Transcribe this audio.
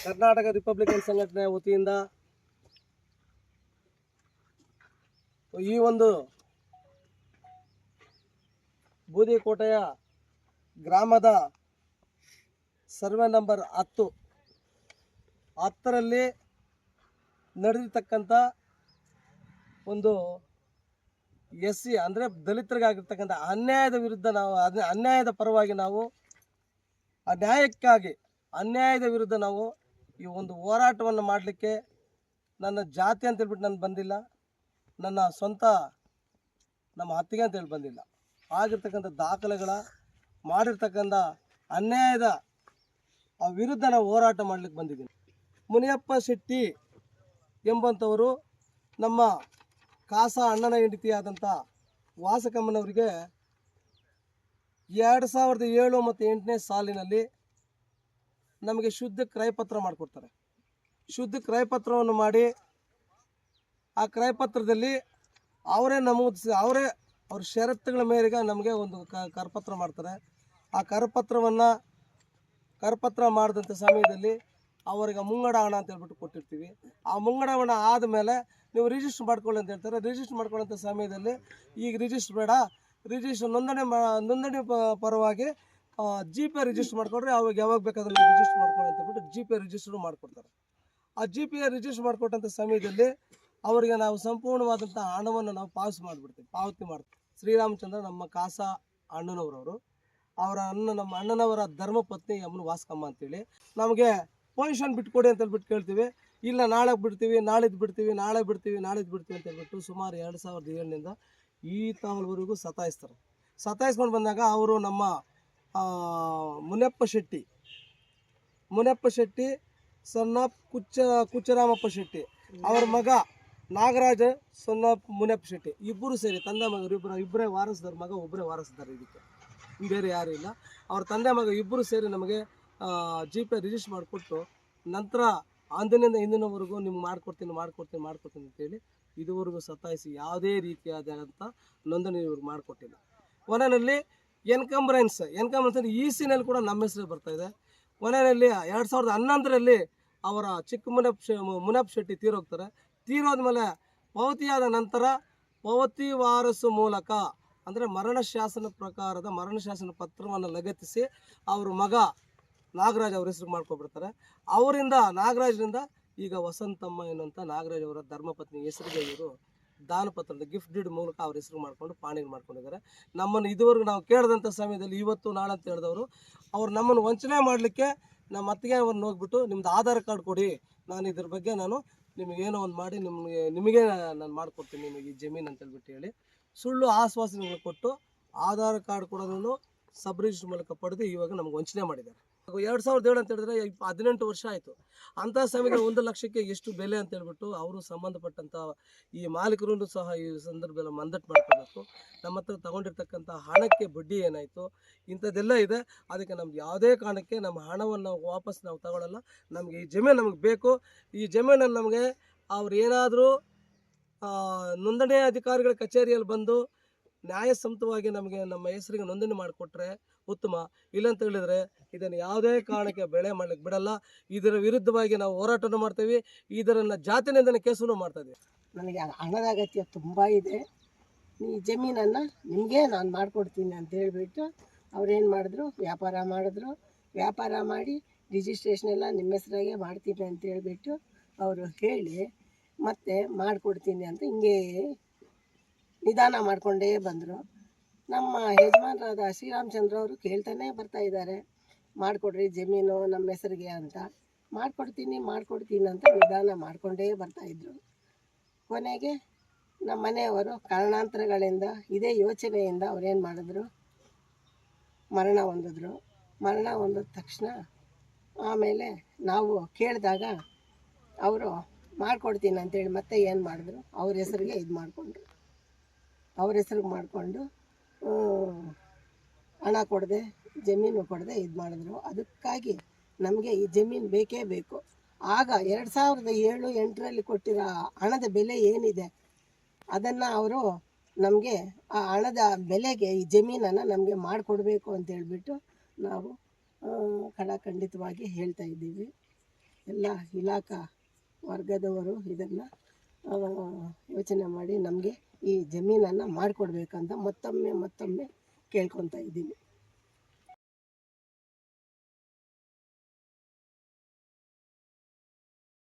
Karnataka Republican ಸಂಘಟನೆ ವತಿಯಿಂದ ಈ ಒಂದು ಬೂದಿಕೋಟೆಯ ಗ್ರಾಮದ ಸರ್ವೆ ನಂಬರ್ ಹತ್ತು, ಹತ್ತರಲ್ಲಿ ನಡೆದಿರ್ತಕ್ಕಂಥ ಒಂದು ಎಸ್ ಸಿ ಅಂದರೆ ದಲಿತರಿಗಾಗಿರ್ತಕ್ಕಂಥ ಅನ್ಯಾಯದ ವಿರುದ್ಧ ನಾವು ಅನ್ಯಾಯದ ಪರವಾಗಿ ನಾವು ಆ ನ್ಯಾಯಕ್ಕಾಗಿ ಅನ್ಯಾಯದ ವಿರುದ್ಧ ನಾವು ಈ ಒಂದು ಹೋರಾಟವನ್ನು ಮಾಡಲಿಕ್ಕೆ ನನ್ನ ಜಾತಿ ಅಂತ ಹೇಳ್ಬಿಟ್ಟು ನಾನು ಬಂದಿಲ್ಲ. ನನ್ನ ಸ್ವಂತ ನಮ್ಮ ಅತ್ತಿಗೆ ಅಂತ ಹೇಳಿ ಬಂದಿಲ್ಲ. ಆಗಿರ್ತಕ್ಕಂಥ ದಾಖಲೆಗಳ, ಮಾಡಿರ್ತಕ್ಕಂಥ ಅನ್ಯಾಯದ ಆ ವಿರುದ್ಧ ನಾವು ಹೋರಾಟ ಮಾಡಲಿಕ್ಕೆ ಬಂದಿದ್ದೀನಿ. ಮುನಿಯಪ್ಪ ಶೆಟ್ಟಿ ಎಂಬಂಥವರು ನಮ್ಮ ಕಾಸ ಅಣ್ಣನ ಹೆಂಡತಿಯಾದಂಥ ವಾಸಕಮ್ಮನವರಿಗೆ ಎರಡು ಸಾವಿರದ ಏಳು ಮತ್ತು ಎಂಟನೇ ಸಾಲಿನಲ್ಲಿ ನಮಗೆ ಶುದ್ಧ ಕ್ರಯಪತ್ರ ಮಾಡಿಕೊಡ್ತಾರೆ. ಶುದ್ಧ ಕ್ರಯಪತ್ರವನ್ನು ಮಾಡಿ ಆ ಕ್ರಯಪತ್ರದಲ್ಲಿ ಅವರೇ ನಮೂದಿಸಿ, ಅವರೇ ಅವ್ರ ಷರತ್ತುಗಳ ಮೇರೆಗೆ ನಮಗೆ ಒಂದು ಕರಪತ್ರ ಮಾಡ್ತಾರೆ. ಆ ಕರಪತ್ರವನ್ನು, ಕರಪತ್ರ ಮಾಡಿದಂಥ ಸಮಯದಲ್ಲಿ ಅವರಿಗೆ ಮುಂಗಡ ಹಣ ಅಂತ ಹೇಳ್ಬಿಟ್ಟು ಕೊಟ್ಟಿರ್ತೀವಿ. ಆ ಮುಂಗಡ ಹಣ ಆದಮೇಲೆ ನೀವು ರಿಜಿಸ್ಟರ್ ಮಾಡ್ಕೊಳ್ಳಿ ಅಂತ ಹೇಳ್ತಾರೆ. ರಿಜಿಸ್ಟರ್ ಮಾಡ್ಕೊಳ್ಳೋಂಥ ಸಮಯದಲ್ಲಿ, ಈಗ ರಿಜಿಸ್ಟರ್ ಬೇಡ ರಿಜಿಸ್ಟರ್ ನೋಂದಣಿ ಮಾ, ನೋಂದಣಿ ಪರವಾಗಿ ಜಿ ಪೇ ರಿಜಿಸ್ಟರ್ ಮಾಡ್ಕೊಂಡ್ರೆ ಅವಾಗ ಯಾವಾಗ ಬೇಕಾದ್ರೆ ರಿಜಿಸ್ಟರ್ ಮಾಡ್ಕೊಳ್ಳಿ ಅಂತ ಬಿಟ್ಟು ಜಿ ಪೇ ರಿಜಿಸ್ಟರ್ ಮಾಡಿಕೊಡ್ತಾರೆ. ಆ ಜಿ ಪಿ ರಿಜಿಸ್ಟರ್ ಮಾಡಿಕೊಟ್ಟಂಥ ಸಮಯದಲ್ಲಿ ಅವರಿಗೆ ನಾವು ಸಂಪೂರ್ಣವಾದಂಥ ಹಣವನ್ನು ನಾವು ಪಾವತಿ ಮಾಡಿಬಿಡ್ತೀವಿ. ಪಾವತಿ ಮಾಡ್ತೀವಿ. ಶ್ರೀರಾಮಚಂದ್ರ ನಮ್ಮ ಕಾಸ ಅಣ್ಣನವರವರು. ಅವರ ಅಣ್ಣ ನಮ್ಮ ಅಣ್ಣನವರ ಧರ್ಮಪತ್ನಿ ಅಮ್ಮನ ವಾಸ್ಕಮ್ಮ ಅಂತೇಳಿ. ನಮಗೆ ಪೊಸಿಷನ್ ಬಿಟ್ಕೊಡಿ ಅಂತ ಹೇಳ್ಬಿಟ್ಟು ಕೇಳ್ತೀವಿ. ಇಲ್ಲ ನಾಳೆ ಬಿಡ್ತೀವಿ, ನಾಳಿದ್ದು ಬಿಡ್ತೀವಿ, ನಾಳೆ ಬಿಡ್ತೀವಿ, ನಾಳಿದ್ದು ಬಿಡ್ತೀವಿ ಅಂತ ಹೇಳ್ಬಿಟ್ಟು ಸುಮಾರು ಎರಡು ಸಾವಿರದ ಏಳನಿಂದ ಈ ತಾವಲ್ವರೆಗೂ ಸತಾಯಿಸ್ತಾರೆ. ಸತಾಯಿಸ್ಕೊಂಡು ಬಂದಾಗ ಅವರು ನಮ್ಮ ಮುನಿಯಪ್ಪ ಶೆಟ್ಟಿ. ಮುನಿಯಪ್ಪ ಶೆಟ್ಟಿ ಸಣ್ಣ ಕುಚ್ಚ, ಕುಚ್ಚರಾಮಪ್ಪ ಶೆಟ್ಟಿ. ಅವರ ಮಗ ನಾಗರಾಜ ಸಣ್ಣ ಮುನಿಯಪ್ಪ ಶೆಟ್ಟಿ. ಇಬ್ಬರು ಸೇರಿ ತಂದೆ ಮಗ ಇಬ್ಬರು ಇಬ್ಬರೇ ವಾರಸ್ದಾರ ಮಗ ಒಬ್ಬರೇ ವಾರಸ್ದಾರ ಇದಕ್ಕೆ. ಬೇರೆ ಯಾರೂ ಇಲ್ಲ. ಅವ್ರ ತಂದೆ ಮಗ ಇಬ್ಬರು ಸೇರಿ ನಮಗೆ ಜಿ ಪೇ ರಿಜಿಸ್ಟರ್ ಮಾಡಿಕೊಟ್ಟು ನಂತರ ಅಂದಿನಿಂದ ಇಂದಿನವರೆಗೂ ನಿಮ್ಗೆ ಮಾಡ್ಕೊಡ್ತೀನಿ ಮಾಡ್ಕೊಡ್ತೀನಿ ಮಾಡ್ಕೊಡ್ತೀನಿ ಅಂತೇಳಿ ಇದುವರೆಗೂ ಸತಾಯಿಸಿ ಯಾವುದೇ ರೀತಿಯಾದಂಥ ನೋಂದಣಿ ಇವ್ರಿಗೆ ಮಾಡಿಕೊಟ್ಟಿಲ್ಲ. ಕೊನೆಯಲ್ಲಿ ಎನ್ಕಂಬ್ರೆನ್ಸ್ ಎನ್ಕಂಬ್ರೆನ್ಸ್ ಅಂದರೆ ಈ ಸಿನಲ್ಲಿ ಕೂಡ ನಮ್ಮ ಹೆಸರು ಬರ್ತಾ ಇದೆ. ಕೊನೆಯಲ್ಲಿ ಎರಡು ಸಾವಿರದ ಹನ್ನೊಂದರಲ್ಲಿ ಅವರ ಚಿಕ್ಕ ಮುನಪ್ ಮುನಪ್ ಶೆಟ್ಟಿ ತೀರೋಗ್ತಾರೆ. ತೀರೋದ್ಮೇಲೆ ಪಾವತಿಯಾದ ನಂತರ ಪಾವತಿ ವಾರಸು ಮೂಲಕ ಅಂದರೆ ಮರಣ ಶಾಸನ ಪ್ರಕಾರದ ಮರಣ ಶಾಸನ ಪತ್ರವನ್ನು ಲಗತ್ತಿಸಿ ಅವ್ರ ಮಗ ನಾಗರಾಜ್ ಅವ್ರ ಹೆಸರು ಮಾಡ್ಕೊಬಿಡ್ತಾರೆ. ಅವರಿಂದ ನಾಗರಾಜ್ರಿಂದ ಈಗ ವಸಂತಮ್ಮ ಏನಂತ ನಾಗರಾಜ್ ಅವರ ಧರ್ಮಪತ್ನಿ ಹೆಸರಿಗೆ ಇವರು ದಾನಪತ್ರದ ಗಿಫ್ಟ್ ಡೀಡ್ ಮೂಲಕ ಅವ್ರ ಹೆಸರು ಮಾಡ್ಕೊಂಡು ಪಾಣಿ ಮಾಡ್ಕೊಂಡಿದ್ದಾರೆ. ನಮ್ಮನ್ನು ಇದುವರೆಗೂ ನಾವು ಕೇಳಿದಂಥ ಸಮಯದಲ್ಲಿ ಇವತ್ತು ನಾಳೆ ಅಂತ ಹೇಳಿದವರು, ಅವ್ರು ನಮ್ಮನ್ನು ವಂಚನೆ ಮಾಡಲಿಕ್ಕೆ ನಮ್ಮ ಅತ್ತಿಗೆ ಅವ್ರನ್ನ ಹೋಗ್ಬಿಟ್ಟು ನಿಮ್ದು ಆಧಾರ್ ಕಾರ್ಡ್ ಕೊಡಿ, ನಾನು ಇದ್ರ ಬಗ್ಗೆ ನಾನು ನಿಮಗೇನೋ ಒಂದು ಮಾಡಿ ನಿಮಗೆ ನಿಮಗೆ ನಾನು ಮಾಡಿಕೊಡ್ತೀನಿ ನಿಮಗೆ ಈ ಜಮೀನು ಅಂತ ಹೇಳ್ಬಿಟ್ಟು ಹೇಳಿ ಸುಳ್ಳು ಆಶ್ವಾಸನೆಗಳು ಕೊಟ್ಟು ಆಧಾರ್ ಕಾರ್ಡ್ ಕೊಡೋದನ್ನು ಸಬ್ ರಿಜಿಸ್ಟರ್ ಮೂಲಕ ಪಡೆದು ಇವಾಗ ನಮ್ಗೆ ವಂಚನೆ ಮಾಡಿದ್ದಾರೆ. ಎರಡು ಸಾವಿರದ ಏಳು ಅಂತ ಹೇಳಿದ್ರೆ ಹದಿನೆಂಟು ವರ್ಷ ಆಯಿತು. ಅಂಥ ಸಮಯದಲ್ಲಿ ಒಂದು ಲಕ್ಷಕ್ಕೆ ಎಷ್ಟು ಬೆಲೆ ಅಂತ ಹೇಳ್ಬಿಟ್ಟು ಅವರು ಸಂಬಂಧಪಟ್ಟಂಥ ಈ ಮಾಲೀಕರು ಸಹ ಈ ಸಂದರ್ಭದಲ್ಲಿ ಮಂದಟ್ ಮಾಡ್ಕೋಬೇಕು. ನಮ್ಮ ಹತ್ರ ತಗೊಂಡಿರ್ತಕ್ಕಂಥ ಹಣಕ್ಕೆ ಬಡ್ಡಿ ಏನಾಯಿತು? ಇಂಥದ್ದೆಲ್ಲ ಇದೆ. ಅದಕ್ಕೆ ನಮ್ಗೆ ಯಾವುದೇ ಕಾರಣಕ್ಕೆ ನಮ್ಮ ಹಣವನ್ನು ನಾವು ವಾಪಸ್ ನಾವು ತಗೊಳ್ಳಲ್ಲ ನಮಗೆ ಈ ಜಮೀನು ನಮಗೆ ಬೇಕು. ಈ ಜಮೀನನ್ನು ನಮಗೆ ಅವ್ರು ಏನಾದರೂ ನೋಂದಣಿ ಅಧಿಕಾರಿಗಳ ಕಚೇರಿಯಲ್ಲಿ ಬಂದು ನ್ಯಾಯಸಮ್ಮತವಾಗಿ ನಮಗೆ ನಮ್ಮ ಹೆಸರಿಗೆ ನೋಂದಣಿ ಮಾಡಿಕೊಟ್ರೆ ಉತ್ತಮ. ಇಲ್ಲಂತ ಹೇಳಿದ್ರೆ ಇದನ್ನು ಯಾವುದೇ ಕಾರಣಕ್ಕೆ ಬೆಳೆ ಮಾಡ್ಲಿಕ್ಕೆ ಬಿಡಲ್ಲ. ಇದರ ವಿರುದ್ಧವಾಗಿ ನಾವು ಹೋರಾಟವನ್ನು ಮಾಡ್ತೀವಿ. ಇದರನ್ನು ಜಾತಿ ನಿಂದನೆ ಕೇಸನ್ನು ಮಾಡ್ತಾ ಇದ್ದೀವಿ ನನಗೆ ಹಣದ ಅಗತ್ಯ ತುಂಬ ಇದೆ. ಈ ಜಮೀನನ್ನು ನಿಮಗೆ ನಾನು ಮಾಡಿಕೊಡ್ತೀನಿ ಅಂತ ಹೇಳಿಬಿಟ್ಟು ಅವ್ರೇನು ಮಾಡಿದ್ರು? ವ್ಯಾಪಾರ ಮಾಡಿದ್ರು. ವ್ಯಾಪಾರ ಮಾಡಿ ರಿಜಿಸ್ಟ್ರೇಷನ್ ಎಲ್ಲ ನಿಮ್ಮ ಹೆಸರಾಗೆ ಮಾಡ್ತೀನಿ ಅಂತ ಹೇಳಿಬಿಟ್ಟು ಅವರು ಹೇಳಿ ಮತ್ತೆ ಮಾಡಿಕೊಡ್ತೀನಿ ಅಂತ ಹಿಂಗೆ ನಿಧಾನ ಮಾಡಿಕೊಂಡೇ ಬಂದರು. ನಮ್ಮ ಯಜಮಾನರಾದ ಶ್ರೀರಾಮಚಂದ್ರ ಅವರು ಕೇಳ್ತಾನೆ ಬರ್ತಾ ಇದ್ದಾರೆ. ಮಾಡಿಕೊಡ್ರಿ ಜಮೀನು ನಮ್ಮ ಹೆಸರಿಗೆ ಅಂತ. ಮಾಡಿಕೊಡ್ತೀನಿ ಮಾಡಿಕೊಡ್ತೀನಿ ಅಂತ ನಿಧಾನ ಮಾಡಿಕೊಂಡೇ ಬರ್ತಾಯಿದ್ರು ಕೊನೆಗೆ ನಮ್ಮ ಮನೆಯವರು ಕಾರಣಾಂತರಗಳಿಂದ ಇದೇ ಯೋಚನೆಯಿಂದ ಅವ್ರೇನು ಮಾಡಿದ್ರು? ಮರಣ ಹೊಂದಿದ್ರು. ಮರಣ ಹೊಂದಿದ ತಕ್ಷಣ ಆಮೇಲೆ ನಾವು ಕೇಳಿದಾಗ ಅವರು ಮಾಡಿಕೊಡ್ತೀನಿ ಅಂತೇಳಿ ಮತ್ತೆ ಏನು ಮಾಡಿದ್ರು? ಅವ್ರ ಹೆಸರಿಗೆ ಇದು ಮಾಡಿಕೊಂಡ್ರು. ಅವ್ರ ಹೆಸ್ರಿಗೆ ಮಾಡಿಕೊಂಡು ಹಣ ಕೊಡದೆ, ಜಮೀನು ಕೊಡದೆ, ಇದು ಮಾಡಿದ್ರು. ಅದಕ್ಕಾಗಿ ನಮಗೆ ಈ ಜಮೀನು ಬೇಕೇ ಬೇಕು. ಆಗ ಎರಡು ಸಾವಿರದ ಏಳು, ಎಂಟರಲ್ಲಿ ಕೊಟ್ಟಿರೋ ಹಣದ ಬೆಲೆ ಏನಿದೆ, ಅದನ್ನು ಅವರು ನಮಗೆ ಆ ಹಣದ ಬೆಲೆಗೆ ಈ ಜಮೀನನ್ನು ನಮಗೆ ಮಾಡಿಕೊಡ್ಬೇಕು ಅಂತ ಹೇಳ್ಬಿಟ್ಟು ನಾವು ಕಡಾಖಂಡಿತವಾಗಿ ಹೇಳ್ತಾ ಇದ್ದೀವಿ. ಎಲ್ಲ ಇಲಾಖಾ ವರ್ಗದವರು ಇದನ್ನು ಯೋಚನೆ ಮಾಡಿ ನಮಗೆ ಈ ಜಮೀನನ್ನು ಮಾಡಿಕೊಡ್ಬೇಕಂತ ಮತ್ತೊಮ್ಮೆ ಮತ್ತೊಮ್ಮೆ ಕೇಳ್ಕೊತಾ ಇದ್ದೀನಿ.